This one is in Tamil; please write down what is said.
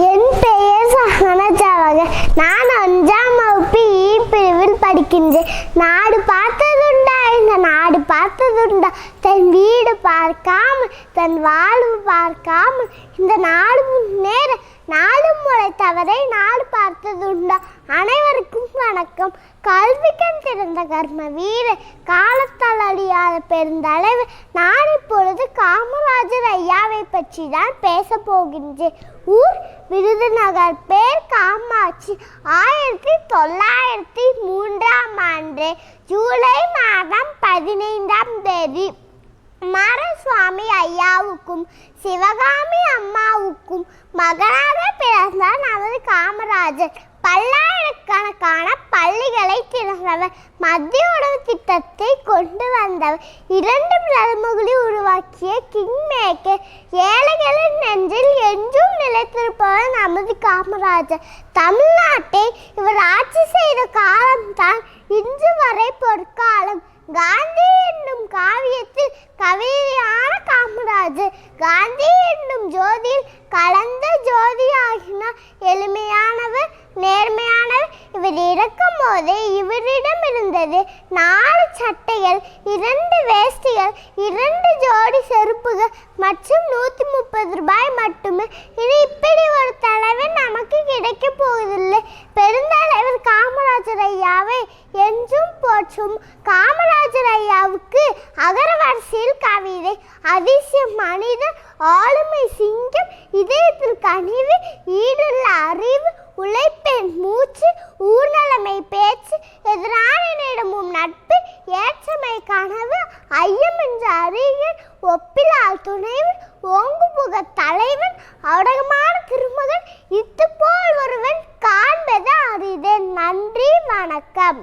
என் பெயர் சகனஜாவகர் நான் அஞ்சாம் வகுப்பு ஈ பிரிவில் படிக்கின்றேன். நாடு பார்த்ததுண்டா இந்த நாடு பார்த்ததுண்டா. தன் வீடு பார்க்காமல் தன் வாழ்வு பார்க்காமல் இந்த நாடு முன்னேற நாடு முளைத்தவரை நாடு பார்த்ததுண்டா. அனைவருக்கும் வணக்கம். கல்விக்கண் திறந்த கர்ம வீர காலத்தால் அழியாத பெருந்தளவு நான் இப்பொழுது காமராஜர் ஐயாவை பற்றி தான் பேச போகின்றேன் ஊர் விருதுநகர் பேர் காமாட்சி. ஆயிரத்தி தொள்ளாயிரத்தி மூன்றாம் ஆண்டு ஜூலை மாதம் பதினைந்தாம் தேதி குமாரசுவாமி ஐயாவுக்கும் சிவகாமி அம்மாவுக்கும் மகனாக பிறந்தார் நமது காமராஜர். பல்லாயிரக்கணக்கான பள்ளிகளை திறந்தவர் மத்திய உணவு திட்டத்தை கொண்டு வந்தவர். இரண்டு பிரதமர்களை உருவாக்கிய கிங் மேக்கர் ஏழைகளின் நெஞ்சில் என்றும் நிலைத்திருப்பவர் நமது காமராஜர். தமிழ்நாட்டை இவர் ஆட்சி செய்த காலம்தான் இன்று வரை பொற்காலம். காந்தி என்னும் காவியத்தில் கவிதையான காமராஜர். காந்தி என்னும் ஜோதியில் கலந்த ஜோ இவர் போதே இவரிடம் இருந்தது நாலு சட்டைகள் இரண்டு வேஷ்டிகள் இரண்டு ஜோடி செருப்புகள் மற்றும் நூற்றி முப்பது ரூபாய் மட்டுமே. இனி இப்படி ஒரு தலைவர் நமக்கு கிடைக்க போவதில்லை. பெருந்தலைவர் காமராஜர் ஐயாவை என்றும் போற்றும் காமராஜர் ஐயாவுக்கு அகரவரிசையில் கவிதை அதிசய மனிதன் ஆளுமை சிங்கம் இதயத்தில் கனிவு ஈடுள்ள அறிவு நட்பு ஏற்றமை கனவு ஐயம் என்ற அறிஞர் ஒப்பிலால் துணைவன் ஓங்கு புக தலைவன் அடகமான திருமகன் இத்து போல் ஒருவன் காண்பது அரிதே நன்றி வணக்கம்.